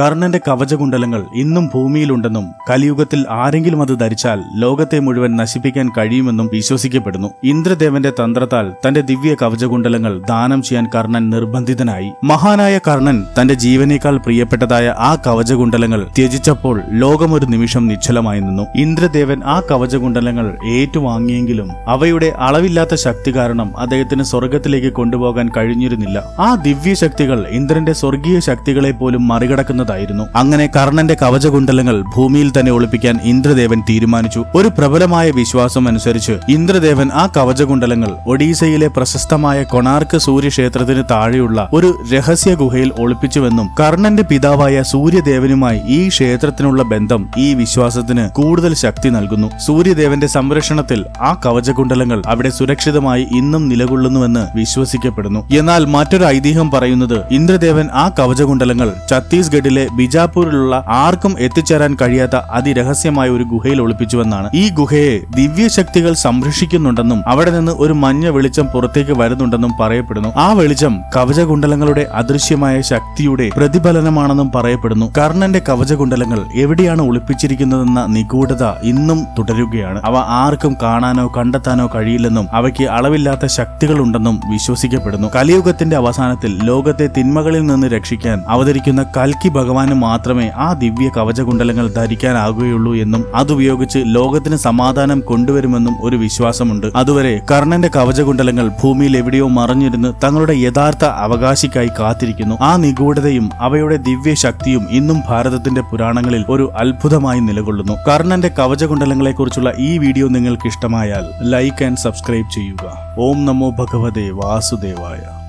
കർണന്റെ കവചകുണ്ടലങ്ങൾ ഇന്നും ഭൂമിയിലുണ്ടെന്നും കലിയുഗത്തിൽ ആരെങ്കിലും അത് ധരിച്ചാൽ ലോകത്തെ മുഴുവൻ നശിപ്പിക്കാൻ കഴിയുമെന്നും വിശ്വസിക്കപ്പെടുന്നു. ഇന്ദ്രദേവന്റെ തന്ത്രത്താൽ തന്റെ ദിവ്യ കവചകുണ്ടലങ്ങൾ ദാനം ചെയ്യാൻ കർണൻ നിർബന്ധിതനായി. മഹാനായ കർണൻ തന്റെ ജീവനേക്കാൾ പ്രിയപ്പെട്ടതായ ആ കവചകുണ്ടലങ്ങൾ ത്യജിച്ചപ്പോൾ ലോകം ഒരു നിമിഷം നിശ്ചലമായി നിന്നു. ഇന്ദ്രദേവൻ ആ കവചകുണ്ടലങ്ങൾ ഏറ്റുവാങ്ങിയെങ്കിലും അവയുടെ അളവില്ലാത്ത ശക്തി കാരണം അദ്ദേഹത്തിന് സ്വർഗത്തിലേക്ക് കൊണ്ടുപോകാൻ കഴിഞ്ഞിരുന്നില്ല. ആ ദിവ്യ ശക്തികൾ ഇന്ദ്രന്റെ സ്വർഗീയ ശക്തികളെ പോലും മറികടക്കുന്നതായിരുന്നു അങ്ങനെ കർണന്റെ കവചകുണ്ടലങ്ങൾ ഭൂമിയിൽ തന്നെ ഒളിപ്പിക്കാൻ ഇന്ദ്രദേവൻ തീരുമാനിച്ചു. ഒരു പ്രബലമായ വിശ്വാസം അനുസരിച്ച് ഇന്ദ്രദേവൻ ആ കവചകുണ്ടലങ്ങൾ ഒഡീസയിലെ പ്രശസ്തമായ കൊണാർക്ക് സൂര്യക്ഷേത്രത്തിന് താഴെയുള്ള ഒരു രഹസ്യ ഗുഹയിൽ ഒളിപ്പിച്ചുവെന്നും കർണന്റെ പിതാവായ സൂര്യദേവനുമായി ഈ ക്ഷേത്രത്തിനുള്ള ബന്ധം ഈ വിശ്വാസത്തിന് കൂടുതൽ ശക്തി നൽകുന്നു. സൂര്യദേവന്റെ സംരക്ഷണത്തിൽ ആ കവചകുണ്ടലങ്ങൾ അവിടെ സുരക്ഷിതമായി ഇന്നും നിലകൊള്ളുന്നുവെന്ന് വിശ്വസിക്കപ്പെടുന്നു. എന്നാൽ മറ്റൊരു ഐതിഹ്യം പറയുന്നത് ഇന്ദ്രദേവൻ ആ കവചകുണ്ടലങ്ങൾ ഛത്തീസ്ഗഡിലെ ബിജാപൂരിലുള്ള ആർക്കും എത്തിച്ചേരാൻ കഴിയാത്ത അതിരഹസ്യമായ ഒരു ഗുഹയിൽ ഒളിപ്പിച്ചുവെന്നാണ്. ഈ ഗുഹയെ ദിവ്യശക്തികൾ സംരക്ഷിക്കുന്നുണ്ടെന്നും അവിടെ നിന്ന് ഒരു മഞ്ഞ വെളിച്ചം പുറത്തേക്ക് വരുന്നുണ്ടെന്നും പറയപ്പെടുന്നു. ആ വെളിച്ചം കവചകുണ്ടലങ്ങളുടെ അദൃശ്യമായ ശക്തിയുടെ പ്രതിഫലനമാണെന്നും പറയപ്പെടുന്നു. കർണന്റെ കവചകുണ്ടലങ്ങൾ എവിടെയാണ് ഒളിപ്പിച്ചിരിക്കുന്നതെന്ന നിഗൂഢത ഇന്നും തുടരുകയാണ്. അവ ആർക്കും കാണാനോ കണ്ടെത്താനോ കഴിയില്ലെന്നും അവയ്ക്ക് അളവില്ലാത്ത ശക്തികളുണ്ടെന്നും വിശ്വസിക്കപ്പെടുന്നു. കലിയുഗത്തിന്റെ അവസാനത്തിൽ ലോകത്തെ തിന്മകളിൽ നിന്ന് രക്ഷിക്കാൻ അവതരിക്കുന്ന കൽക്കി ഭഗവാന് മാത്രമേ ആ ദിവ്യ കവചകുണ്ടലങ്ങൾ ധരിക്കാനാകുകയുള്ളൂ എന്നും അതുപയോഗിച്ച് ലോകത്തിന് സമാധാനം കൊണ്ടുവരുമെന്നും ഒരു വിശ്വാസമുണ്ട്. അതുവരെ കർണന്റെ കവചകുണ്ടലങ്ങൾ ഭൂമിയിൽ എവിടെയോ മറഞ്ഞിരുന്ന് തങ്ങളുടെ യഥാർത്ഥ അവകാശിക്കായി കാത്തിരിക്കുന്നു. ആ നിഗൂഢതയും അവയുടെ ദിവ്യ ശക്തിയും ഇന്നും ഭാരതത്തിന്റെ പുരാണങ്ങളിൽ ഒരു അത്ഭുതമായി നിലകൊള്ളുന്നു. കർണന്റെ കവചകുണ്ടലങ്ങളെക്കുറിച്ചുള്ള ഈ വീഡിയോ നിങ്ങൾക്ക് ഇഷ്ടമായാൽ ലൈക്ക് ആൻഡ് സബ്സ്ക്രൈബ് ചെയ്യുക. ഓം നമോ ഭഗവതേ വാസുദേവായ.